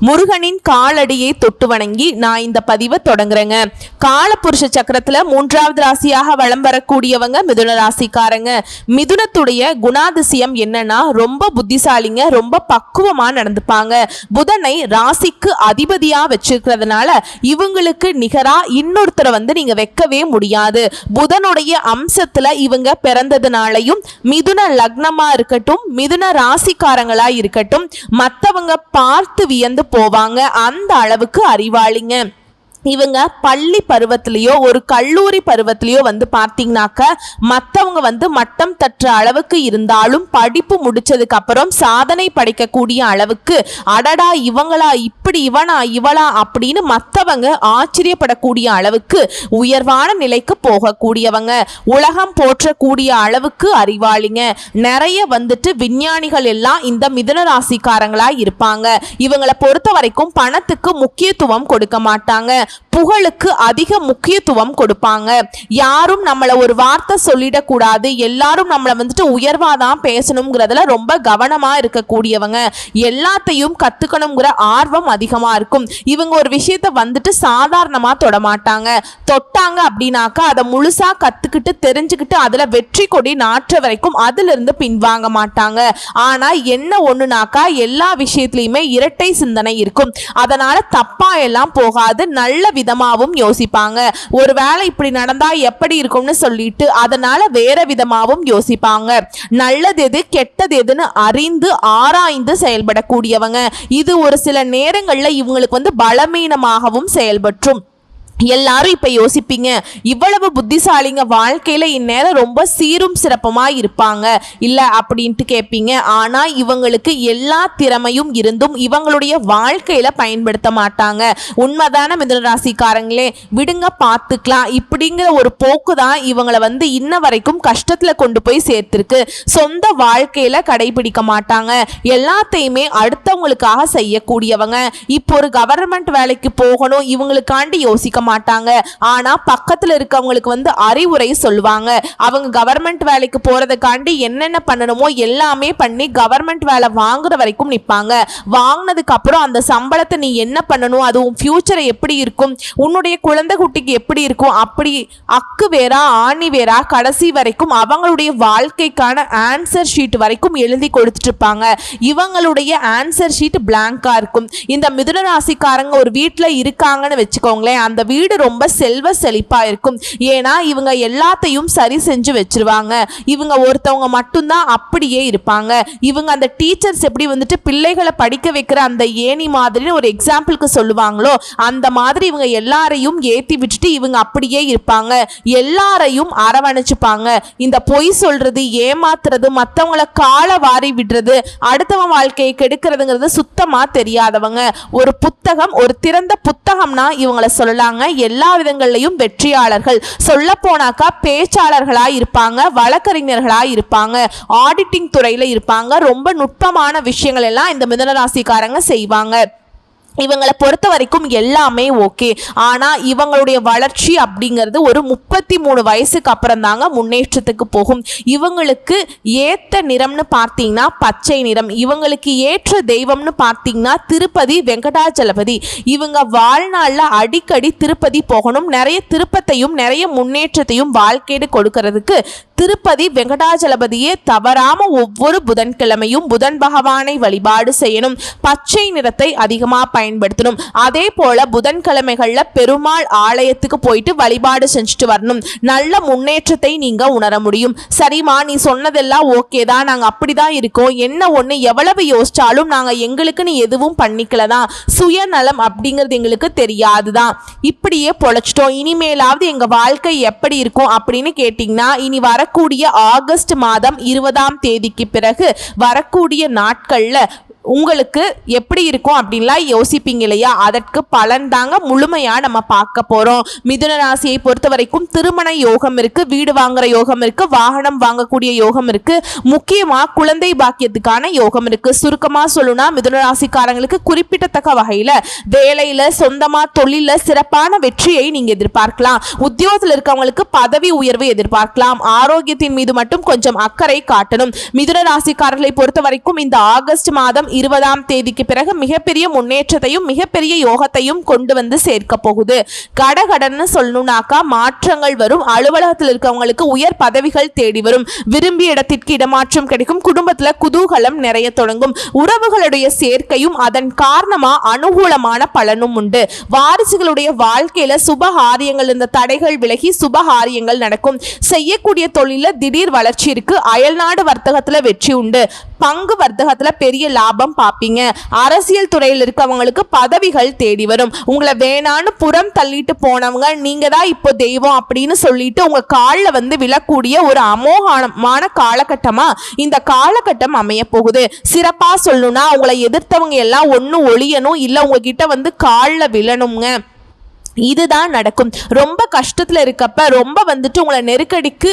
முருகனின் காலடியை தொட்டு வணங்கி நான் இந்த பதிவை தொடங்குறேங்க. காலபுருஷ சக்கரத்துல மூன்றாவது ராசியாக வலம் வரக்கூடியவங்க மிதுன ராசிக்காரங்க. மிதுனத்துடைய குணாதிசயம் என்னன்னா ரொம்ப புத்திசாலிங்க ரொம்ப பக்குவமா நடந்துப்பாங்க. புதனை ராசிக்கு அதிபதியா வச்சிருக்கிறதுனால இவங்களுக்கு நிகரா இன்னொருத்தரை வந்து நீங்க வைக்கவே முடியாது. புதனுடைய அம்சத்துல இவங்க பிறந்ததுனாலையும் மிதுன லக்னமா இருக்கட்டும் மிதுன ராசிக்காரங்களா இருக்கட்டும் மற்றவங்க பார்த்து வியந்து போவாங்க. அந்த அளவுக்கு அறிவாளிங்க. இவங்க பள்ளி பருவத்திலேயோ ஒரு கல்லூரி பருவத்திலேயோ வந்து பார்த்தீங்கன்னாக்க மற்றவங்க வந்து மட்டம் தட்டுற அளவுக்கு இருந்தாலும் படிப்பு முடிச்சதுக்கு அப்புறம் சாதனை படைக்கக்கூடிய அளவுக்கு அடடா இவங்களா இப்படி இவனா இவளா அப்படின்னு மற்றவங்க ஆச்சரியப்படக்கூடிய அளவுக்கு உயர்வான நிலைக்கு போகக்கூடியவங்க உலகம் போற்றக்கூடிய அளவுக்கு அறிவாளிங்க. நிறைய வந்துட்டு விஞ்ஞானிகள் எல்லாம் இந்த மிதன ராசிக்காரங்களா இருப்பாங்க. இவங்களை பொறுத்த வரைக்கும் பணத்துக்கு முக்கியத்துவம் கொடுக்க மாட்டாங்க. புகழுக்கு அதிக முக்கியத்துவம் கொடுப்பாங்க. யாரும் நம்மளை ஒரு வார்த்தை சொல்லிடக்கூடாது. எல்லாரும் நம்மளை வந்துட்டு உயர்வாக தான் பேசணுங்கிறதுல ரொம்ப கவனமாக இருக்கக்கூடியவங்க. எல்லாத்தையும் கற்றுக்கணுங்கிற ஆர்வம் அதிகமாக இருக்கும். இவங்க ஒரு விஷயத்த வந்துட்டு சாதாரணமாக தொடமாட்டாங்க. தொட்டாங்க அப்படின்னாக்கா அதை முழுசாக கற்றுக்கிட்டு தெரிஞ்சுக்கிட்டு அதில் வெற்றி கொடி நாற்ற வரைக்கும் அதிலிருந்து பின்வாங்க மாட்டாங்க. ஆனால் என்ன ஒன்றுனாக்கா எல்லா விஷயத்துலையுமே இரட்டை சிந்தனை இருக்கும். அதனால் தப்பாக எல்லாம் போகாது. நல்ல விதமாகவும் யோசிப்பாங்க. ஒருவேளை இப்படி நடந்தா எப்படி இருக்கும்னு சொல்லிட்டு அதனால வேற விதமாகவும் யோசிப்பாங்க. நல்லது எது கெட்டது எதுன்னு அறிந்து ஆராய்ந்து செயல்படக்கூடியவங்க. இது ஒரு சில நேரங்களில் இவங்களுக்கு வந்து பலவீனமாகவும் செயல்பற்றும். எல்லாரும் இப்போ யோசிப்பீங்க இவ்வளவு புத்திசாலிங்க வாழ்க்கையில் இந்நேரம் ரொம்ப சீரும் சிறப்பமாக இருப்பாங்க. இல்லை அப்படின்ட்டு கேட்பீங்க ஆனால் இவங்களுக்கு எல்லா திறமையும் இருந்தும் இவங்களுடைய வாழ்க்கையில் பயன்படுத்த மாட்டாங்க. உண்மைதான மிதனராசிக்காரங்களே விடுங்க பார்த்துக்கலாம். இப்படிங்கிற ஒரு போக்கு தான் இவங்களை வந்து இன்ன வரைக்கும் கஷ்டத்தில் கொண்டு போய் சேர்த்திருக்கு. சொந்த வாழ்க்கையில் கடைபிடிக்க மாட்டாங்க. எல்லாத்தையுமே அடுத்தவங்களுக்காக செய்யக்கூடியவங்க. இப்போ ஒரு கவர்மெண்ட் வேலைக்கு போகணும் இவங்களுக்காண்டி யோசிக்க மாட்டாங்க. ஆனா பக்கத்துல இருக்கவங்களுக்கு வந்து அறிவுரை சொல்லுவாங்க. அவங்க கவர்மெண்ட் வேலைக்கு போறதுக்காண்டி என்னென்ன பண்ணணுமோ எல்லாமே பண்ணி கவர்மெண்ட் வேலை வாங்குற வரைக்கும் நிப்பாங்க. வாங்கினதுக்கு அப்புறம் அந்த சம்பளத்தை நீ என்ன பண்ணணும்? அதுவும் ஃபியூச்சரை எப்படி இருக்கும்? உன்னுடைய குழந்தை குட்டிக்கு எப்படி இருக்கும்? அப்படி அக்கு வேறா ஆணி வேறா கடைசி வரைக்கும் அவங்களுடைய வாழ்க்கைக்கான ஆன்சர் ஷீட் வரைக்கும் எழுதி கொடுத்துட்டு இருப்பாங்க. இவங்களுடைய ஆன்சர் ஷீட் பிளாங்கா இருக்கும். இந்த மிதுன ராசிக்காரங்க ஒரு வீட்டில் இருக்காங்கன்னு வச்சுக்கோங்களேன். அந்த வீடு ரொம்ப செல்வ செழிப்பா இருக்கும். ஏன்னா இவங்க எல்லாத்தையும் சரி செஞ்சு வச்சிருவாங்க. இவங்க ஒருத்தவங்க மட்டும்தான் அப்படியே இருப்பாங்க. இவங்க அந்த டீச்சர்ஸ் எப்படி வந்துட்டு பிள்ளைகளை படிக்க வைக்கிற அந்த ஏணி மாதிரி ஒரு எக்ஸாம்பிளுக்கு சொல்லுவாங்களோ அந்த மாதிரி இவங்க எல்லாரையும் ஏத்தி விட்டுட்டு இவங்க அப்படியே இருப்பாங்க. எல்லாரையும் அரவணைச்சுப்பாங்க. இந்த பொய் சொல்றது ஏமாத்துறது மற்றவங்கள காலை வாரி விடுறது அடுத்தவன் வாழ்க்கையை கெடுக்கிறதுங்கிறது சுத்தமா தெரியாதவங்க. ஒரு புத்தகம் ஒரு திறந்த புத்தகம்னா இவங்களை சொல்லலாங்க. எல்லா விதங்கள்லையும் வெற்றியாளர்கள். சொல்ல போனாக்கா பேச்சாளர்களா இருப்பாங்க வழக்கறிஞர்களா இருப்பாங்க ஆடிட்டிங் துறையில இருப்பாங்க. ரொம்ப நுட்பமான விஷயங்கள் எல்லாம் இந்த மிதனராசிக்காரங்க செய்வாங்க. இவங்களை பொறுத்த வரைக்கும் எல்லாமே ஓகே ஆனால் இவங்களுடைய வளர்ச்சி அப்படிங்கிறது ஒரு முப்பத்தி மூணு வயசுக்கு அப்புறம் தாங்க முன்னேற்றத்துக்கு போகும். இவங்களுக்கு ஏற்ற நிறம்னு பார்த்தீங்கன்னா பச்சை நிறம். இவங்களுக்கு ஏற்ற தெய்வம்னு பார்த்தீங்கன்னா திருப்பதி வெங்கடாச்சலபதி இவங்க வாழ்நாளில் அடிக்கடி திருப்பதி போகணும். நிறைய திருப்பத்தையும் நிறைய முன்னேற்றத்தையும் வாழ்க்கையில கொடுக்கறதுக்கு திருப்பதி வெங்கடாஜலபதியே தவறாம ஒவ்வொரு புதன்கிழமையும் புதன் பகவானை வழிபாடு செய்யணும். பச்சை நிறத்தை அதிகமா பயன்படுத்தணும். அதே போல புதன்கிழமைகள்ல பெருமாள் ஆலயத்துக்கு போயிட்டு வழிபாடு செஞ்சுட்டு வரணும். நல்ல முன்னேற்றத்தை நீங்க உணர முடியும். சரிம்மா நீ சொன்னதெல்லாம் ஓகே தான். நாங்க அப்படிதான் இருக்கோம். என்ன ஒண்ணு எவ்வளவு யோசிச்சாலும் நாங்க எங்களுக்குன்னு எதுவும் பண்ணிக்கல தான் சுயநலம் அப்படிங்கிறது எங்களுக்கு தெரியாதுதான். இப்படியே பொழைச்சிட்டோம். இனிமேலாவது எங்க வாழ்க்கை எப்படி இருக்கும் அப்படின்னு கேட்டிங்கன்னா இனி வர வரக்கூடிய ஆகஸ்ட் மாதம் இருபதாம் தேதிக்கு பிறகு வரக்கூடிய நாட்கள்ல உங்களுக்கு எப்படி இருக்கும் அப்படின்லாம் யோசிப்பீங்க இல்லையா? அதற்கு பலன் தாங்க முழுமையாக நம்ம பார்க்க போகிறோம் மிதுன ராசியை பொறுத்த வரைக்கும் திருமண யோகம் இருக்குது வீடு வாங்குகிற யோகம் இருக்குது வாகனம் வாங்கக்கூடிய யோகம் இருக்குது முக்கியமாக குழந்தை பாக்கியத்துக்கான யோகம் இருக்குது சுருக்கமாக சொல்லணும்னா மிதுன ராசிக்காரங்களுக்கு குறிப்பிடத்தக்க வகையில் வேலையில் சொந்தமாக தொழிலில் சிறப்பான வெற்றியை நீங்கள் எதிர்பார்க்கலாம். உத்தியோகத்தில் இருக்கவங்களுக்கு பதவி உயர்வு எதிர்பார்க்கலாம். ஆரோக்கியத்தின் மீது மட்டும் கொஞ்சம் அக்கறை காட்டணும். மிதுன ராசிக்காரர்களை பொறுத்த வரைக்கும் இந்த ஆகஸ்ட் மாதம் இருபதாம் தேதிக்கு பிறகு மிகப்பெரிய முன்னேற்றத்தையும் மிகப்பெரிய யோகத்தையும் கொண்டு வந்து சேர்க்க போகுது. கடகடன்னு சொல்லணும்னாக்கா மாற்றங்கள் வரும். அலுவலகத்தில் இருக்கவங்களுக்கு உயர் பதவிகள் தேடி வரும். விரும்பிய இடத்திற்கு இடமாற்றம் கிடைக்கும். குடும்பத்துல குதூகலம் நிறைய தொடங்கும். உறவுகளுடைய சேர்க்கையும் அதன் காரணமா அனுகூலமான பலனும் உண்டு. வாரிசுகளுடைய வாழ்க்கையில சுபகாரியங்கள் இந்த தடைகள் விலகி சுபகாரியங்கள் நடக்கும். செய்யக்கூடிய தொழில திடீர் வளர்ச்சி இருக்கு. அயல்நாடு வர்த்தகத்துல வெற்றி உண்டு. பங்கு வர்த்தகத்துல பெரிய லாபம் பார்ப்பீங்க அரசியல் துறையில் இருக்கவங்களுக்கு பதவிகள் தேடி வரும். உங்களை வேணான்னு புறம் தள்ளிட்டு போனவங்க நீங்க தான் இப்போ தெய்வம் அப்படின்னு சொல்லிட்டு உங்க காலில் வந்து விழக்கூடிய ஒரு அமோகமான காலகட்டமா இந்த காலகட்டம் அமைய போகுது. சிறப்பா சொல்லணும்னா உங்களை எதிர்த்தவங்க எல்லாம் ஒண்ணு ஒழியணும் இல்லை உங்ககிட்ட வந்து காலில் விழணுங்க. இதுதான் நடக்கும். ரொம்ப கஷ்டத்தில் இருக்கப்ப ரொம்ப வந்துட்டு உங்களை நெருக்கடிக்கு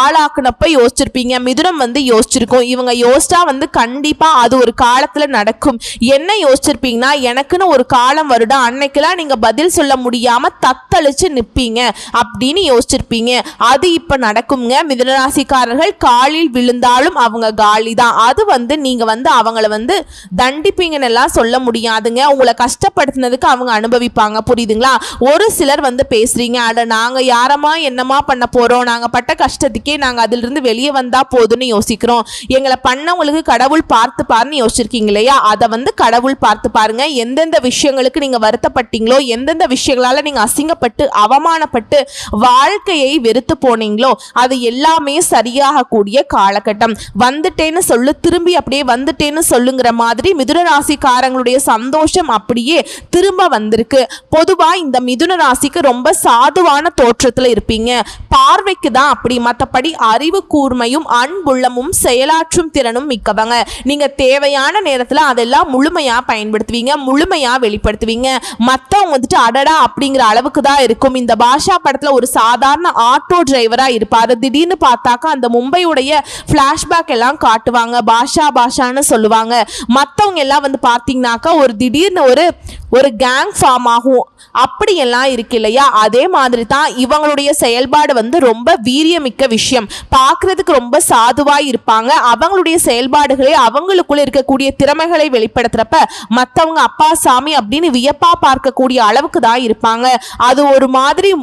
ஆளாக்குனப்ப யோசிச்சிருப்பீங்க. மிதுனம் வந்து யோசிச்சிருக்கும். இவங்க யோசிச்சா வந்து கண்டிப்பாக அது ஒரு காலத்தில் நடக்கும். என்ன யோசிச்சிருப்பீங்கன்னா எனக்குன்னு ஒரு காலம் வருடம் அன்னைக்கெல்லாம் நீங்கள் பதில் சொல்ல முடியாமல் தத்தளிச்சு நிற்பீங்க அப்படின்னு யோசிச்சிருப்பீங்க. அது இப்போ நடக்குங்க மிதுனராசிக்காரர்கள் காலில் விழுந்தாலும் அவங்க காலி தான் அது வந்து நீங்கள் வந்து அவங்கள வந்து தண்டிப்பீங்கன்னு எல்லாம் சொல்ல முடியாதுங்க. உங்களை கஷ்டப்படுத்தினதுக்கு அவங்க அனுபவிப்பாங்க. புரியுதுங்களா? ஒரு சிலர் வந்து பேசுறீங்க அட நாங்க யாரமா என்னமா பண்ண போறோம்? நாங்க பட்ட கஷ்டத்துக்கே நாங்க அதிலிருந்து வெளியே வந்தா போதும்னு யோசிக்கிறோம். எங்களை பண்ணவங்களுக்கு கடவுள் பார்த்து பாருன்னு யோசிச்சிருக்கீங்க இல்லையா? அதை வந்து கடவுள் பார்த்து பாருங்க. எந்தெந்த விஷயங்களுக்கு நீங்க வருத்தப்பட்டீங்களோ எந்தெந்த விஷயங்களால நீங்க அசிங்கப்பட்டு அவமானப்பட்டு வாழ்க்கையை வெறுத்து போனீங்களோ அது எல்லாமே சரியாகக்கூடிய காலகட்டம். வந்துட்டேன்னு சொல்லு திரும்பி அப்படியே வந்துட்டேன்னு சொல்லுங்கிற மாதிரி மிதுன ராசிக்காரங்களுடைய சந்தோஷம் அப்படியே திரும்ப வந்திருக்கு. பொதுவா இந்த மிதுன ராசிக்கு ரொம்ப சாதுவான தோற்றத்தில் இருப்பீங்க. பார்வைக்கு தான் அப்படி. மற்றபடி அறிவு கூர்மையும் அன்புள்ளமும் செயலாற்றும் திறனும் மிக்கவங்க. நீங்கள் தேவையான நேரத்தில் அதெல்லாம் முழுமையாக பயன்படுத்துவீங்க. முழுமையாக வெளிப்படுத்துவீங்க. மற்றவங்க வந்துட்டு அடடா அப்படிங்கிற அளவுக்கு தான் இருக்கும். இந்த பாஷா படத்தில் ஒரு சாதாரண ஆட்டோ டிரைவராக இருப்பார். திடீர்னு பார்த்தாக்கா அந்த மும்பையுடைய ஃப்ளாஷ்பேக் எல்லாம் காட்டுவாங்க. பாஷா பாஷான்னு சொல்லுவாங்க. மற்றவங்க எல்லாம் வந்து பார்த்தீங்கன்னாக்கா ஒரு திடீர்னு ஒரு ஒரு கேங் ஃபார்ம் ஆகும். அப்படியெல்லாம் இருக்கு இல்லையா? அதே மாதிரி தான் இவங்களுடைய செயல்பாடு வந்து ரொம்ப வீரியமிக்க விஷயம். பார்க்கறதுக்கு ரொம்ப சாதுவாக இருப்பாங்க. அவங்களுடைய செயல்பாடுகளே அவங்களுக்குள்ள இருக்கக்கூடிய திறமைகளை வெளிப்படுத்துறப்ப மற்றவங்க அப்பா சாமி அப்படின்னு வியப்பா பார்க்கக்கூடிய அளவுக்கு தான் இருப்பாங்க. அது ஒரு மாதிரி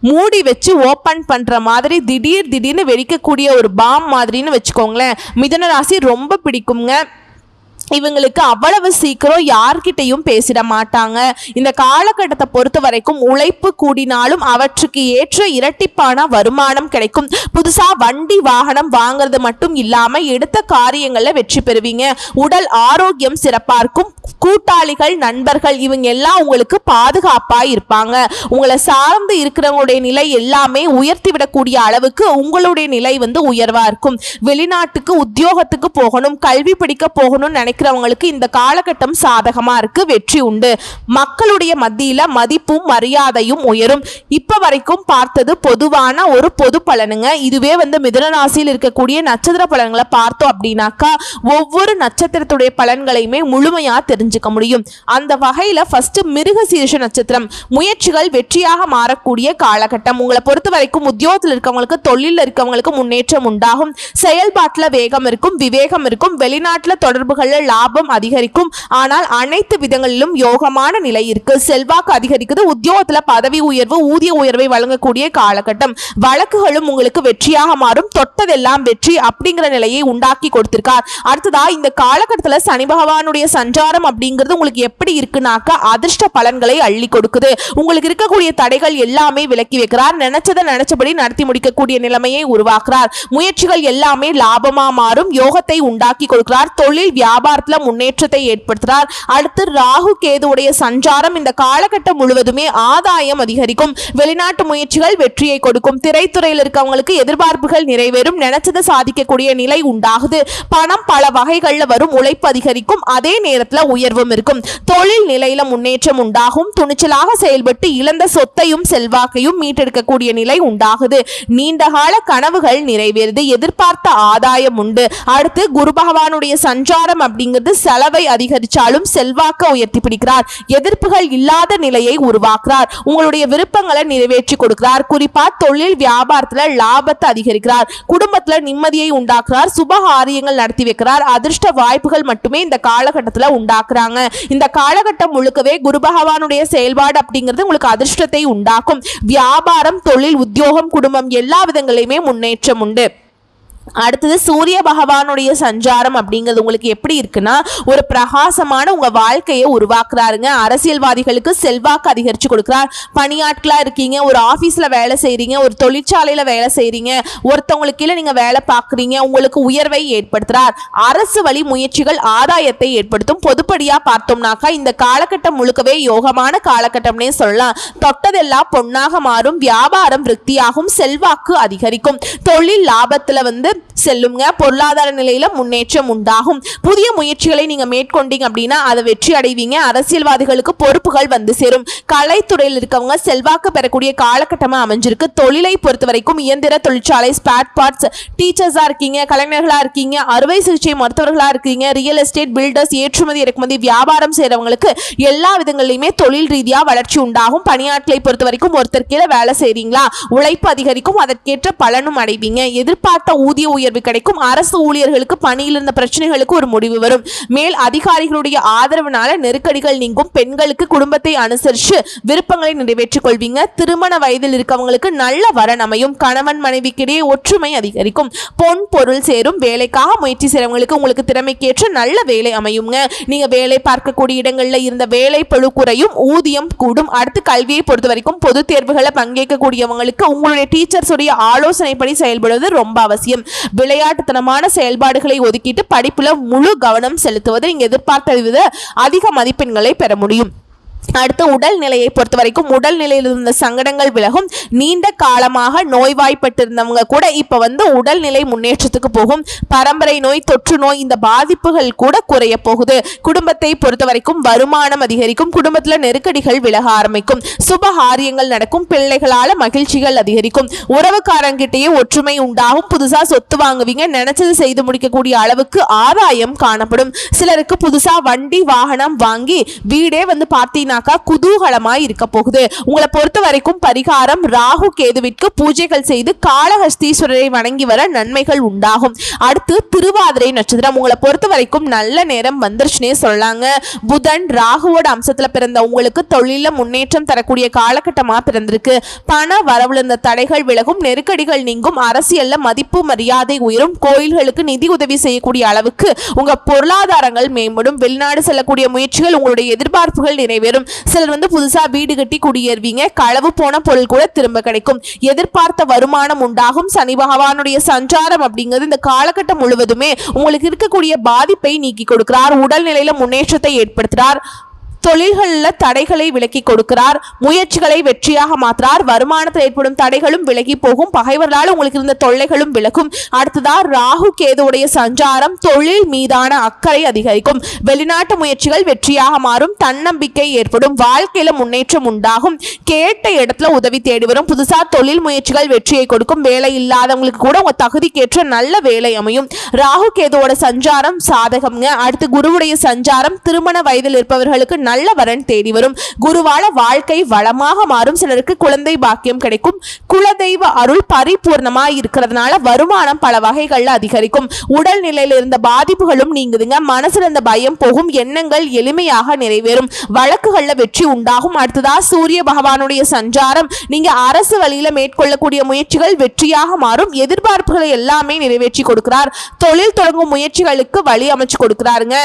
மூடி வச்சு ஓப்பன் பண்ணுற மாதிரி திடீர் திடீர்னு வெடிக்கக்கூடிய ஒரு பாம் மாதிரின்னு வச்சுக்கோங்களேன். மிதன ராசி ரொம்ப பிடிக்குங்க. இவங்களுக்கு அவ்வளவு சீக்கிரம் யார்கிட்டையும் பேசிட மாட்டாங்க. இந்த காலகட்டத்தை பொறுத்த வரைக்கும் உழைப்பு கூடினாலும் அவற்றுக்கு ஏற்ற இரட்டிப்பான வருமானம் கிடைக்கும். புதுசா வண்டி வாகனம் வாங்குறது மட்டும் இல்லாம எடுத்த காரியங்கள்ல வெற்றி பெறுவீங்க. உடல் ஆரோக்கியம் சிறப்பா இருக்கும் கூட்டாளிகள் நண்பர்கள் இவங்க எல்லாம் உங்களுக்கு பாதுகாப்பா இருப்பாங்க. உங்களை சார்ந்து இருக்கிறவங்களுடைய நிலை எல்லாமே உயர்த்தி விடக்கூடிய அளவுக்கு உங்களுடைய நிலை வந்து உயர்வா இருக்கும். வெளிநாட்டுக்கு உத்தியோகத்துக்கு போகணும் கல்வி படிக்க போகணும்னு இருக்கிறவங்களுக்கு இந்த காலகட்டம் சாதகமா இருக்கு வெற்றி உண்டு. மக்களுடைய மத்தியில மதிப்பும் மரியாதையும் உயரும். இப்ப வரைக்கும் பார்த்தது பொதுவான ஒரு பொது பலனுங்க. இதுவே வந்து மிதுன ராசியில் இருக்கக்கூடிய நட்சத்திர பலன்களை பார்த்தோம் அப்படின்னாக்கா ஒவ்வொரு நட்சத்திரத்துடைய பலன்களையுமே முழுமையா தெரிஞ்சுக்க முடியும். அந்த வகையில ஃபர்ஸ்ட் மிருக சீரிஷ நட்சத்திரம் முயற்சிகள் வெற்றியாக மாறக்கூடிய காலகட்டம். உங்களை பொறுத்த வரைக்கும் உத்தியோகத்தில் இருக்கவங்களுக்கு தொழிலில் இருக்கவங்களுக்கு முன்னேற்றம் உண்டாகும். செயல்பாட்டில் வேகம் இருக்கும் விவேகம் இருக்கும். வெளிநாட்டில் தொடர்புகளில் லாபம் அதிகரிக்கும். ஆனால் அனைத்து விதங்களிலும் யோகமான நிலை இருக்கு. செல்வாக்கு அதிகரிக்குது. உத்தியோகத்துல பதவி உயர்வு ஊதிய உயர்வை வழங்கக்கூடிய காலகட்டம். வழக்குகளும் உங்களுக்கு வெற்றியாக மாறும். தொட்டதெல்லாம் வெற்றி அப்படிங்கிற நிலையை உண்டாக்கி கொடுத்திருக்கார். அடுத்ததா இந்த காலகட்டத்துல சனி பகவானுடைய சஞ்சாரம் அப்படிங்கிறது உங்களுக்கு எப்படி இருக்குனாக்க அதிர்ஷ்ட பலன்களை அள்ளி கொடுக்குது. உங்களுக்கு இருக்கக்கூடிய தடைகள் எல்லாமே விலக்கி வைக்கிறார். நினைச்சதை நினைச்சபடி நடத்தி முடிக்கக்கூடிய நிலைமையை உருவாக்குறார். முயற்சிகள் எல்லாமே லாபமா மாறும். யோகத்தை உண்டாக்கி கொடுக்கிறார். தொழில் வியாபாரம் வியாபாரத்துல முன்னேற்றத்தை ஏற்படுத்துறார். அடுத்து ராகு கேதுவுடைய சஞ்சாரம் இந்த காலகட்டம் முழுவதுமே ஆதாயம் அதிகரிக்கும். வெளிநாட்டு முயற்சிகள் வெற்றியை கொடுக்கும். திரைத்துறையில் இருக்கவங்களுக்கு எதிர்பார்ப்புகள் நிறைவேறும். நினைச்சதை சாதிக்கக்கூடிய நிலை உண்டாகுது. பணம் பல வகைகளில் வரும். உழைப்பு அதிகரிக்கும். அதே நேரத்தில் உயர்வும் இருக்கும். தொழில் நிலையில முன்னேற்றம் உண்டாகும். துணிச்சலாக செயல்பட்டு இழந்த சொத்தையும் செல்வாக்கையும் மீட்டெடுக்கக்கூடிய நிலை உண்டாகுது. நீண்டகால கனவுகள் நிறைவேறுது. எதிர்பார்த்த ஆதாயம் உண்டு. அடுத்து குரு பகவானுடைய சஞ்சாரம் அப்படிங்கிறது செலவை அதிகரிச்சாலும் செல்வாக்க உயர்த்தி பிடிக்கிறார். எதிர்ப்புகள் இல்லாத நிலையை உருவாக்குறார். உங்களுடைய விருப்பங்களை நிறைவேற்றி கொடுக்கிறார். குறிப்பா தொழில் வியாபாரத்துல லாபத்தை அதிகரிக்கிறார். குடும்பத்துல நிம்மதியை உண்டாக்குறார். சுப காரியங்கள் நடத்தி வைக்கிறார். அதிர்ஷ்ட வாய்ப்புகள் மட்டுமே இந்த காலகட்டத்துல உண்டாக்குறாங்க. இந்த காலகட்டம் முழுக்கவே குரு பகவானுடைய செயல்பாடு அப்படிங்கிறது உங்களுக்கு அதிர்ஷ்டத்தை உண்டாக்கும். வியாபாரம் தொழில் உத்தியோகம் குடும்பம் எல்லா விதங்களையுமே முன்னேற்றம் உண்டு. அடுத்தது சூரிய பகவானுடைய சஞ்சாரம் அப்படிங்கிறது உங்களுக்கு எப்படி இருக்குன்னா ஒரு பிரகாசமான உங்க வாழ்க்கையை உருவாக்குறாருங்க. அரசியல்வாதிகளுக்கு செல்வாக்கு அதிகரிச்சு கொடுக்குறார். பணியாட்களா இருக்கீங்க ஒரு ஆபீஸ்ல வேலை செய்கிறீங்க ஒரு தொழிற்சாலையில வேலை செய்கிறீங்க ஒருத்தவங்களுக்கு கீழே நீங்கள் வேலை பார்க்குறீங்க உங்களுக்கு உயர்வை ஏற்படுத்துறார். அரசு வழி முயற்சிகள் ஆதாயத்தை ஏற்படுத்தும். பொதுப்படியா பார்த்தோம்னாக்கா இந்த காலகட்டம் முழுக்கவே யோகமான காலகட்டம்னே சொல்லலாம். தொட்டதெல்லாம் பொன்னாக மாறும் வியாபாரம் விருத்தியாகும் செல்வாக்கு அதிகரிக்கும். தொழில் லாபத்துல வந்து செல்லுங்க. பொருளாதார நிலையில முன்னேற்றம் உண்டாகும். புதிய முயற்சிகளை நீங்க மேற்கொண்டீங்க அப்படின்னா அதை வெற்றி அடைவீங்க. அரசியல்வாதிகளுக்கு பொறுப்புகள் வந்து சேரும். கலைத்துறையில் இருக்கவங்க செல்வாக்கு பெறக்கூடிய காலகட்டமா அமைஞ்சிருக்கு. தொழிலை பொறுத்த வரைக்கும் இயந்திர தொழிற்சாலை ஸ்பேட் பார்ட்ஸ் டீச்சர்ஸா இருக்கீங்க கலைஞர்களா இருக்கீங்க அறுவை சிகிச்சை மருத்துவர்களா இருக்கீங்க ரியல் எஸ்டேட் பில்டர்ஸ் ஏற்றுமதி இறக்குமதி வியாபாரம் செய்றவங்களுக்கு எல்லா விதங்களிலுமே தொழில் ரீதியா வளர்ச்சி உண்டாகும். பணியாட்களை பொறுத்த வரைக்கும் ஒருத்தர் கீழே வேலை செய்றீங்களா? உழைப்பு அதிகரிக்கும். அதற்கேற்ற பலனும் அடைவீங்க. எதிர்பார்த்த ஊதிய உயர்வு கிடைக்கும். அரசு ஊழியர்களுக்கு பணியில் இருந்த பிரச்சனைகளுக்கு ஒரு முடிவு வரும். மேல் அதிகாரிகளுடைய ஆதரவுனால நெருக்கடிகள் நீங்கும். பெண்களுக்கு குடும்பத்தை அனுசரிச்சு விருப்பங்களை நிறைவேற்றிக் கொள்வீங்க. திருமண வயதில் இருக்கவங்களுக்கு நல்ல வரன் அமையும். கணவன் மனைவிக்கிடையே ஒற்றுமை அதிகரிக்கும். பொன் பொருள் சேரும். வேலைக்காக முயற்சி செய்றவங்களுக்கு உங்களுக்கு திறமைக்கேற்ற நல்ல வேலை அமையுங்க. நீங்க வேலை பார்க்கக்கூடிய இடங்கள்ல இருந்த வேலை பழு குறையும். ஊதியம் கூடும். அடுத்து கல்வியை பொறுத்த வரைக்கும் பொது தேர்வுகளை பங்கேற்கக்கூடியவங்களுக்கு உங்களுடைய டீச்சர்ஸுடைய ஆலோசனைப்படி செயல்படுவது ரொம்ப அவசியம். விளையாட்டுத்தனமான செயல்பாடுகளை ஒதுக்கிட்டு படிப்புல முழு கவனம் செலுத்துவது நீங்க எதிர்பார்த்ததை விட அதிக மதிப்பெண்களை பெற முடியும். அடுத்து உடல் நிலையை பொறுத்த வரைக்கும் உடல் நிலையில் இருந்த சங்கடங்கள் விலகும். நீண்ட காலமாக நோய்வாய்ப்பட்டிருந்தவங்க கூட இப்போ வந்து உடல்நிலை முன்னேற்றத்துக்கு போகும். பரம்பரை நோய் தொற்று நோய் இந்த பாதிப்புகள் கூட குறைய போகுது. குடும்பத்தை பொறுத்த வரைக்கும் வருமானம் அதிகரிக்கும். குடும்பத்தில் நெருக்கடிகள் விலக ஆரம்பிக்கும். சுப காரியங்கள் நடக்கும். பிள்ளைகளால் மகிழ்ச்சிகள் அதிகரிக்கும். உறவுக்காரங்கிட்டேயே ஒற்றுமை உண்டாகும். புதுசாக சொத்து வாங்குவீங்க. நினைச்சது செய்து முடிக்கக்கூடிய அளவுக்கு ஆதாயம் காணப்படும். சிலருக்கு புதுசாக வண்டி வாகனம் வாங்கி வீடே வந்து பார்த்தீங்கன்னா அப்படின்னாக்கா குதூகலமாய் இருக்க போகுது. உங்களை பொறுத்த வரைக்கும் பரிகாரம் ராகு கேதுவிற்கு பூஜைகள் செய்து காளஹஸ்தீஸ்வரரை வணங்கி வர நன்மைகள் உண்டாகும். அடுத்து திருவாதிரை நட்சத்திரம். உங்களை பொறுத்த வரைக்கும் நல்ல நேரம் வந்துருச்சுனே சொல்லாங்க. புதன் ராகுவோட அம்சத்துல பிறந்த உங்களுக்கு தொழில முன்னேற்றம் தரக்கூடிய காலகட்டமா பிறந்திருக்கு. பண வரவுல இருந்த தடைகள் விலகும். நெருக்கடிகள் நீங்கும். அரசியல்ல மதிப்பு மரியாதை உயரும். கோயில்களுக்கு நிதி உதவி செய்யக்கூடிய அளவுக்கு உங்க பொருளாதாரங்கள் மேம்படும். வெளிநாடு செல்லக்கூடிய முயற்சிகள் உங்களுடைய எதிர்பார்ப்புகள் நிறைவேறும். சிலர் வந்து புதுசாக வீடு கட்டி குடியேறுவீங்க. களவு போன பொருள் கூட திரும்ப கிடைக்கும். எதிர்பார்த்த வருமானம் உண்டாகும். சனி பகவானுடைய சஞ்சாரம் அப்படிங்கிறது இந்த காலகட்டம் முழுவதுமே உங்களுக்கு இருக்கக்கூடிய பாதிப்பை நீக்கி கொடுக்கிறார். உடல்நிலையில முன்னேற்றத்தை ஏற்படுத்துகிறார் தொழில்களில் தடைகளை விலக்கி கொடுக்கிறார். முயற்சிகளை வெற்றியாக மாற்றார் வருமானத்தில் ஏற்படும் தடைகளும் விலகி போகும். பகைவர்களால் உங்களுக்கு இருந்த தொல்லைகளும் விலகும். அடுத்ததா ராகு கேதுடைய சஞ்சாரம் தொழில் மீதான அக்கறை அதிகரிக்கும். வெளிநாட்டு முயற்சிகள் வெற்றியாக மாறும். தன்னம்பிக்கை ஏற்படும். வாழ்க்கையில முன்னேற்றம் உண்டாகும். கேட்ட இடத்துல உதவி தேடி வரும். புதுசா தொழில் முயற்சிகள் வெற்றியை கொடுக்கும். வேலை இல்லாதவங்களுக்கு கூட உங்க தகுதிக்கேற்ற நல்ல வேலை அமையும். ராகு கேதுவோட சஞ்சாரம் சாதகம்ங்க. அடுத்து குருவுடைய சஞ்சாரம். திருமண வயதில் இருப்பவர்களுக்கு நல்ல வரன் தேடி வரும். குருவால வாழ்க்கை வளமாக மாறும். சிலருக்கு குழந்தை பாக்கியம் கிடைக்கும். குலதெய்வ அருள் பரிபூர்ணமா இருக்கிறதுனால வருமானம் பல வகைகள்ல அதிகரிக்கும். உடல் நிலையில இருந்த பாதிப்புகளும் நீங்குதுங்க. மனசுல இருந்த பயம் போகும். எண்ணங்கள் எளிமையாக நிறைவேறும். வழக்குகள்ல வெற்றி உண்டாகும். அடுத்ததா சூரிய பகவானுடைய சஞ்சாரம். நீங்க அரசு வழியில மேற்கொள்ளக்கூடிய முயற்சிகள் வெற்றியாக மாறும். எதிர்பார்ப்புகளை எல்லாமே நிறைவேற்றி கொடுக்கிறார். தொழில் தொடங்கும் முயற்சிகளுக்கு வழி அமைச்சு கொடுக்கிறாருங்க.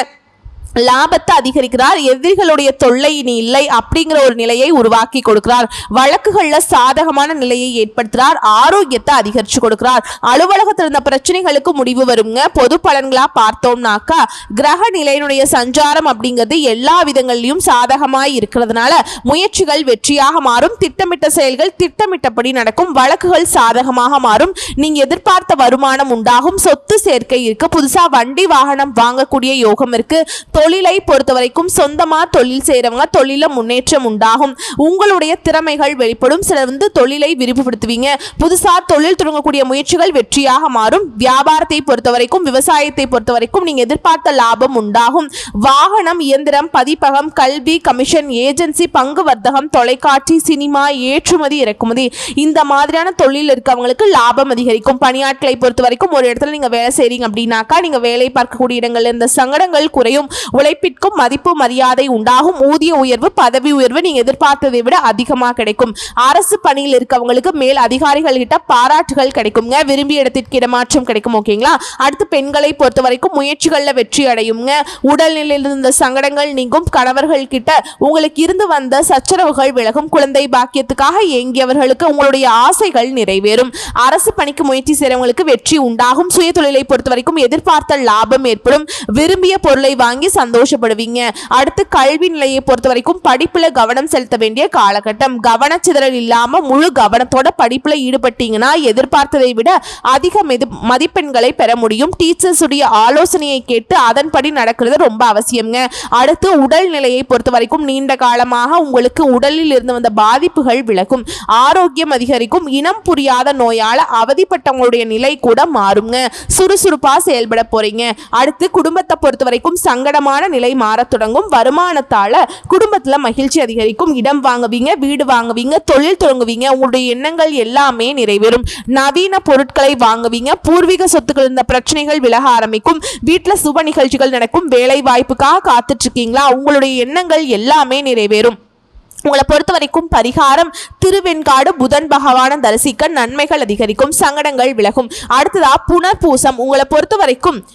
லாபத்தை அதிகரிக்கிறார் எதிரிகளுடைய தொல்லை இனி இல்லை அப்படிங்கிற ஒரு நிலையை உருவாக்கி கொடுக்கிறார். வழக்குகள்ல சாதகமான நிலையை ஏற்படுத்துறார் ஆரோக்கியத்தை அதிகரிச்சு கொடுக்கிறார். அலுவலகத்தில் இருந்த பிரச்சனைகளுக்கு முடிவு வருங்க. பொது பலன்களா பார்த்தோம்னாக்கா கிரக நிலையினுடைய சஞ்சாரம் அப்படிங்கிறது எல்லா விதங்கள்லையும் சாதகமாய் இருக்கிறதுனால முயற்சிகள் வெற்றியாக மாறும். திட்டமிட்ட செயல்கள் திட்டமிட்டபடி நடக்கும். வழக்குகள் சாதகமாக மாறும். நீங்கள் எதிர்பார்த்த வருமானம் உண்டாகும். சொத்து சேர்க்கை இருக்கு புதுசா வண்டி வாகனம் வாங்கக்கூடிய யோகம் இருக்கு. தொழிலை பொறுத்த வரைக்கும் சொந்தமா தொழில் செய்யறவங்க தொழில முன்னேற்றம் உண்டாகும். உங்களுடைய திறமைகள் வெளிப்படும். சிலர் வந்து தொழிலை விரிவுபடுத்துவீங்க. புதுசா தொழில் தொடங்கக்கூடிய முயற்சிகள் வெற்றியாக மாறும். வியாபாரத்தை பொறுத்த வரைக்கும் விவசாயத்தை பொறுத்த வரைக்கும் நீங்க எதிர்பார்த்த லாபம் உண்டாகும். வாகனம் இயந்திரம் பதிப்பகம் கல்வி கமிஷன் ஏஜென்சி பங்கு வர்த்தகம் தொலைக்காட்சி சினிமா ஏற்றுமதி இறக்குமதி இந்த மாதிரியான தொழில் இருக்கவங்களுக்கு லாபம் அதிகரிக்கும். பணியாட்களை பொறுத்த வரைக்கும் ஒரு இடத்துல நீங்க வேலை செய்றீங்க அப்படின்னாக்கா நீங்க வேலை பார்க்கக்கூடிய இடங்கள்ல இந்த சங்கடங்கள் குறையும். உழைப்பிற்கும் மதிப்பு மரியாதை உண்டாகும். ஊதிய உயர்வு பதவி உயர்வு நீங்க எதிர்பார்த்ததை விட அதிகமாக கிடைக்கும். அரசு பணியில் இருக்கவங்களுக்கு மேல் அதிகாரிகள் கிட்ட பாராட்டுகள் கிடைக்குங்க. விரும்பிய இடத்திற்கு இடமாற்றம் கிடைக்கும் ஓகேங்களா? அடுத்து பெண்களை பொறுத்த வரைக்கும் முயற்சிகளில் வெற்றி அடையுங்க. உடல்நிலையில் இருந்த சங்கடங்கள் நீங்கும். கணவர்கள் கிட்ட உங்களுக்கு இருந்து வந்த சச்சரவுகள் விலகும். குழந்தை பாக்கியத்துக்காக ஏங்கியவர்களுக்கு உங்களுடைய ஆசைகள் நிறைவேறும். அரசு பணிக்கு முயற்சி செய்கிறவங்களுக்கு வெற்றி உண்டாகும். சுய தொழிலை பொறுத்த வரைக்கும் எதிர்பார்த்த லாபம் ஏற்படும். விரும்பிய பொருளை வாங்கி சந்தோஷப்படுவீங்க. அடுத்து கல்வி நிலையை பொறுத்த வரைக்கும் படிப்புல கவனம் செலுத்த வேண்டிய காலகட்டம். கவனச்சிதறல் இல்லாம முழு கவனத்தோட படிப்புல ஈடுபட்டீங்கன்னா எதிர்பார்த்ததை விட அதிக மதிப்பெண்களை பெற முடியும். டீச்சர்ஸ் உடைய ஆலோசனையை கேட்டு அதன்படி நடக்கிறது ரொம்ப அவசியம்ங்க. அடுத்து உடல் நிலையை பொறுத்த வரைக்கும் நீண்ட காலமாக உங்களுக்கு உடலில் இருந்து வந்த பாதிப்புகள் விலகும். ஆரோக்கியம் அதிகரிக்கும். இனம் புரியாத நோயால அவதிப்பட்டவங்களுடைய நிலை கூட மாறுங்க சுறுசுறுப்பா செயல்பட போறீங்க. அடுத்து குடும்பத்தை பொறுத்த வரைக்கும் சங்கடமான நிலை மாறத் தொடங்கும். வருமானத்தால குடும்பத்துல மகிழ்ச்சி அதிகரிக்கும். இடம் வாங்குவீங்க வீடு வாங்குவீங்க தொழில் தொடங்குவீங்க. உங்களுடைய எண்ணங்கள் எல்லாமே நிறைவேறும். நவீன பொருட்களை வாங்குவீங்க. பூர்வீக சொத்துக்கள் இருந்த பிரச்சனைகள் விலக ஆரம்பிக்கும். வீட்டுல சுப நிகழ்ச்சிகள் நடக்கும். வேலை வாய்ப்புக்காக காத்துட்டு இருக்கீங்களா உங்களுடைய எண்ணங்கள் எல்லாமே நிறைவேறும். உங்களை பொறுத்த வரைக்கும் பரிகாரம் திருவெண்காடு புதன் பகவானை தரிசிக்க நன்மைகள் அதிகரிக்கும். சங்கடங்கள் விலகும். அடுத்ததா புனர்பூசம். உங்களை பொறுத்த வரைக்கும்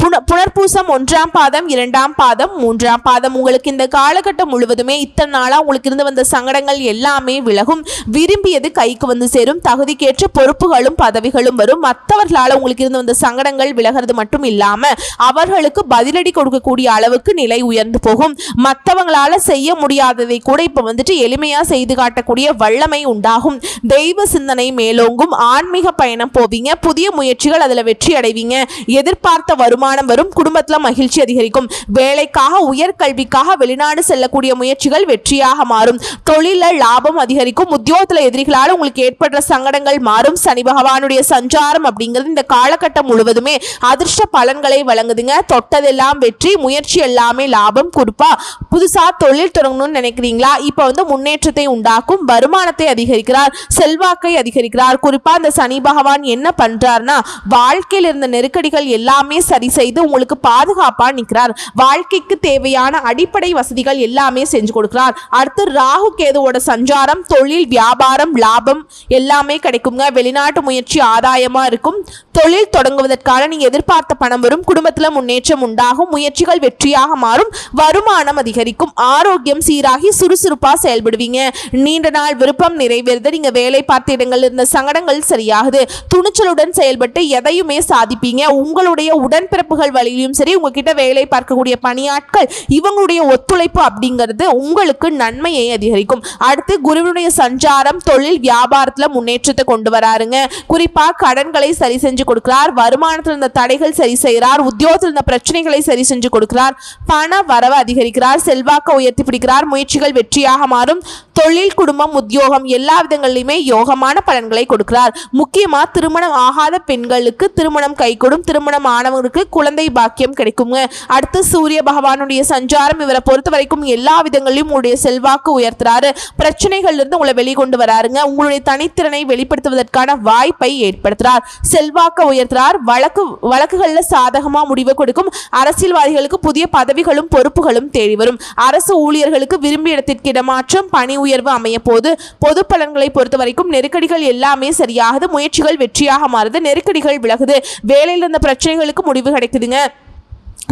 புனர்பூசம் ஒன்றாம் பாதம் இரண்டாம் பாதம் மூன்றாம் பாதம். உங்களுக்கு இந்த காலகட்டம் முழுவதுமே இத்தனை நாளாக உங்களுக்கு இருந்து வந்த சங்கடங்கள் எல்லாமே விலகும். விரும்பியது கைக்கு வந்து சேரும். தகுதிக்கேற்ற பொறுப்புகளும் பதவிகளும் வரும். மற்றவர்களால் உங்களுக்கு இருந்து வந்த சங்கடங்கள் விலகிறது மட்டும் இல்லாமல் அவர்களுக்கு பதிலடி கொடுக்கக்கூடிய அளவுக்கு நிலை உயர்ந்து போகும். மற்றவங்களால செய்ய முடியாததை கூட இப்போ வந்துட்டு எளிமையாக செய்து காட்டக்கூடிய வல்லமை உண்டாகும். தெய்வ சிந்தனை மேலோங்கும். ஆன்மீக பயணம் போவீங்க. புதிய முயற்சிகள் அதில் வெற்றி அடைவீங்க. எதிர்பார்த்த வருமானம் வருமானம் வரும். குடும்பத்தில் மகிழ்ச்சி அதிகரிக்கும். வேலைக்காக உயர்கல்விக்காக வெளிநாடு செல்லக்கூடிய முயற்சிகள் வெற்றியாக மாறும். தொழில லாபம் அதிகரிக்கும். உத்தியோகத்தில் எதிரிகளால் உங்களுக்கு ஏற்படுற சங்கடங்கள் மாறும். சனி பகவானுடைய சஞ்சாரம் அப்படிங்கிறது இந்த காலகட்டம் முழுவதுமே அதிர்ஷ்ட பலன்களை வழங்குதுங்க. தொட்டதெல்லாம் வெற்றி முயற்சி எல்லாமே லாபம். குறிப்பா புதுசா தொழில் தொடங்கணும்னு நினைக்கிறீங்களா? இப்போ வந்து முன்னேற்றத்தை உண்டாக்கும். வருமானத்தை அதிகரிக்கிறார். செல்வாக்கை அதிகரிக்கிறார். குறிப்பா இந்த சனி பகவான் என்ன பண்றாருன்னா வாழ்க்கையில் இருந்த நெருக்கடிகள் எல்லாமே சரி செய்து உங்களுக்கு பாதுகாப்பாக நிற்கிறார். வாழ்க்கைக்கு தேவையான அடிப்படை வசதிகள் எல்லாமே செஞ்சு கொடுக்கிறார். அடுத்து ராகு கேதுவோட சஞ்சாரம் தொழில் வியாபாரம் லாபம் எல்லாமே கிடைக்குங்க. வெளிநாட்டு முயற்சி ஆதாயமாக இருக்கும். தொழில் தொடங்குவதற்கான நீங்க எதிர்பார்த்த பணம் வரும். குடும்பத்தில் முன்னேற்றம் உண்டாகும். முயற்சிகள் வெற்றியாக மாறும். வருமானம் அதிகரிக்கும். ஆரோக்கியம் சீராகி சுறுசுறுப்பா செயல்படுவீங்க. நீண்ட நாள் விருப்பம் நிறைவேறுது. நீங்க வேலை பார்த்த இடங்கள் இருந்த சங்கடங்கள் சரியாகுது. துணிச்சலுடன் செயல்பட்டு எதையுமே சாதிப்பீங்க. உங்களுடைய உடன்பிறப்பு உடன்பிறப்புகள் வழியிலும் சரி உங்ககிட்ட வேலை பார்க்கக்கூடிய பணியாட்கள் இவங்களுடைய ஒத்துழைப்பு அப்படிங்கிறது உங்களுக்கு நன்மையை அதிகரிக்கும். அடுத்து குருவினுடைய சஞ்சாரம் தொழில் வியாபாரத்தில் முன்னேற்றத்தை கொண்டு வராருங்க. குறிப்பாக கடன்களை சரி செஞ்சு கொடுக்கிறார் வருமானத்தில் இருந்த தடைகள் சரி செய்கிறார் உத்தியோகத்தில் இருந்த பிரச்சனைகளை சரி செஞ்சு கொடுக்கிறார் பண வரவு அதிகரிக்கிறார் செல்வாக்க உயர்த்தி பிடிக்கிறார் முயற்சிகள் வெற்றியாக மாறும். தொழில் குடும்பம் உத்தியோகம் எல்லா விதங்களிலுமே யோகமான பலன்களை கொடுக்கிறார். முக்கியமா திருமணம் ஆகாத பெண்களுக்கு திருமணம் கைகூடும் திருமணம் ஆனவங்களுக்கு குழந்தை பாக்கியம் கிடைக்குங்க. அடுத்து சூரிய பகவானுடைய சஞ்சாரம் இவரை பொறுத்த வரைக்கும் எல்லா விதங்களிலும் உங்களுடைய செல்வாக்கு உயர்த்துறாரு. பிரச்சனைகள்ல இருந்து உங்களை வெளிக்கொண்டு வராருங்க. உங்களுடைய தனித்திறனை வெளிப்படுத்துவதற்கான வாய்ப்பை ஏற்படுத்துறார். செல்வாக்க உயர்த்துறார். வழக்கு வழக்குகள்ல சாதகமா முடிவு கொடுக்கும். அரசியல்வாதிகளுக்கு புதிய பதவிகளும் பொறுப்புகளும் தேடி வரும். அரசு ஊழியர்களுக்கு விரும்பிய இடத்திற்கு இடமாற்றம் பணி உயர்வு அமைய போது பொது பலன்களை பொறுத்த வரைக்கும் நெருக்கடிகள் எல்லாமே சரியாகுது. முயற்சிகள் வெற்றியாக மாறுது. நெருக்கடிகள் விலகுது. வேலையில் இருந்த பிரச்சனைகளுக்கு முடிவு கிடைக்குதுங்க.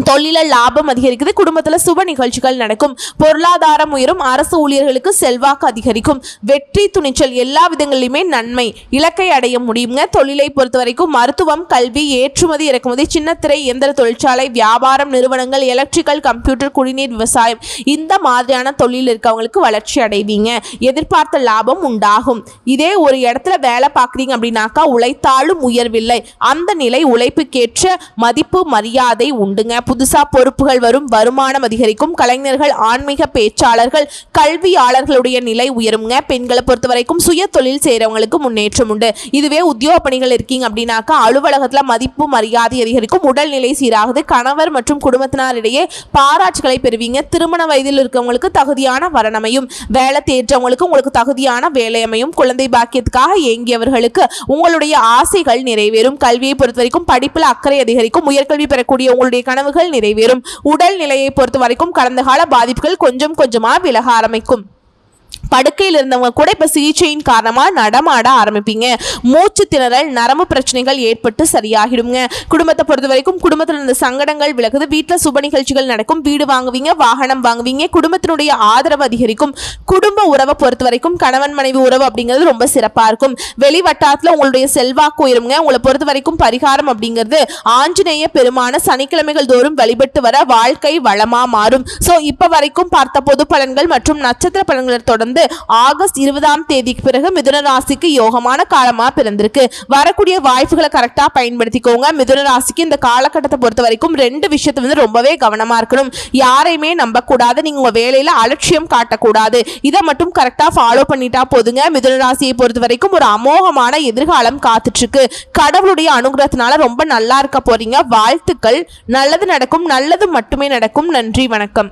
தொழில லாபம் அதிகரிக்குது குடும்பத்தில் சுப நிகழ்ச்சிகள் நடக்கும். பொருளாதாரம் உயரும் அரசு ஊழியர்களுக்கு செல்வாக்கு அதிகரிக்கும். வெற்றி துணிச்சல் எல்லா விதங்களிலுமே நன்மை. இலக்கை அடைய முடியுங்க. தொழிலை பொறுத்த வரைக்கும் மருத்துவம் கல்வி ஏற்றுமதி இறக்குமதி சின்னத்திரை இயந்திர தொழிற்சாலை வியாபாரம் நிறுவனங்கள் எலக்ட்ரிக்கல் கம்ப்யூட்டர் குடிநீர் விவசாயம். இந்த மாதிரியான தொழில் இருக்கவங்களுக்கு வளர்ச்சி அடைவீங்க. எதிர்பார்த்த லாபம் உண்டாகும். இதே ஒரு இடத்துல வேலை பார்க்குறீங்க அப்படின்னாக்கா உழைத்தாலும் உயர்வில்லை. அந்த நிலை உழைப்புக்கேற்ற மதிப்பு மரியாதை உண்டுங்க. புதுசா பொறுப்புகள் வரும் வருமானம் அதிகரிக்கும் கலைஞர்கள் ஆன்மீக பேச்சாளர்கள் கல்வியாளர்களுடைய நிலை உயருங்க. பெண்களை பொறுத்த வரைக்கும் சுய தொழில் செய்கிறவங்களுக்கு முன்னேற்றம் உண்டு. இதுவே உத்தியோக பணிகள் இருக்கீங்க அப்படின்னாக்கா அலுவலகத்தில் மதிப்பு மரியாதை அதிகரிக்கும் உடல்நிலை சீராகுது கணவர் மற்றும் குடும்பத்தினரிடையே பாராட்டுகளை பெறுவீங்க. திருமண வயதில் இருக்கவங்களுக்கு தகுதியான வரணமையும் வேலை தேற்றவங்களுக்கு உங்களுக்கு தகுதியான வேலையமையும் குழந்தை பாக்கியத்துக்காக ஏங்கியவர்களுக்கு உங்களுடைய ஆசைகள் நிறைவேறும். கல்வியை பொறுத்த வரைக்கும் படிப்பில் அக்கறை அதிகரிக்கும். உயர்கல்வி பெறக்கூடிய உங்களுடைய கனவுகள் நிறைவேறும். உடல் நிலையை பொறுத்த வரைக்கும் கடந்த கால பாதிப்புகள் கொஞ்சம் கொஞ்சமாக விலக ஆரம்பிக்கும். படுக்கையில் இருந்தவங்க கூட இப்போ சிகிச்சையின் காரணமாக நடமாட ஆரம்பிப்பீங்க. மூச்சு திணறல் நரம்பு பிரச்சனைகள் ஏற்பட்டு சரியாகிடுங்க குடும்பத்தை பொறுத்த வரைக்கும் குடும்பத்தில் இருந்த சங்கடங்கள் விலகுது. வீட்டில் சுப நிகழ்ச்சிகள் நடக்கும். வீடு வாங்குவீங்க வாகனம் வாங்குவீங்க குடும்பத்தினுடைய ஆதரவு அதிகரிக்கும். குடும்ப உறவை பொறுத்த வரைக்கும் கணவன் மனைவி உறவு அப்படிங்கிறது ரொம்ப சிறப்பாக இருக்கும். வெளி வட்டாரத்தில் உங்களுடைய செல்வாக்கு உயருங்க. உங்களை பொறுத்த வரைக்கும் பரிகாரம் அப்படிங்கிறது ஆஞ்சநேய பெருமான சனிக்கிழமைகள் தோறும் வழிபட்டு வர வாழ்க்கை வளமாக மாறும். ஸோ இப்போ வரைக்கும் பார்த்த பொது பலன்கள் மற்றும் நட்சத்திர பலன்களை தொடர்ந்து ஆகஸ்ட் இருபதாம் தேதிக்கு பிறகு மிதுன ராசிக்கு யோகமான காலமா பிறந்திருக்கு. வரக்கூடிய வாய்ப்புகளை கரெக்டா பயன்படுத்திக்கோங்க. மிதுன ராசிக்கு இந்த காலகட்டத்தை பொறுத்த வரைக்கும் ரெண்டு விஷயத்தை வந்து ரொம்பவே கவனமா இருக்கணும். யாரையுமே நம்பக்கூடாது. நீங்க உங்க வேலையில அலட்சியம் காட்டக்கூடாது. இதை மட்டும் கரெக்டா ஃபாலோ பண்ணிட்டா போதுங்க. மிதுன ராசியை பொறுத்த வரைக்கும் ஒரு அமோகமான எதிர்காலம் காத்துட்டு இருக்கு கடவுளுடைய அனுகிரகத்தினால ரொம்ப நல்லா இருக்க போறீங்க. வாழ்த்துக்கள். நல்லது நடக்கும். நல்லது மட்டுமே நடக்கும். நன்றி. வணக்கம்.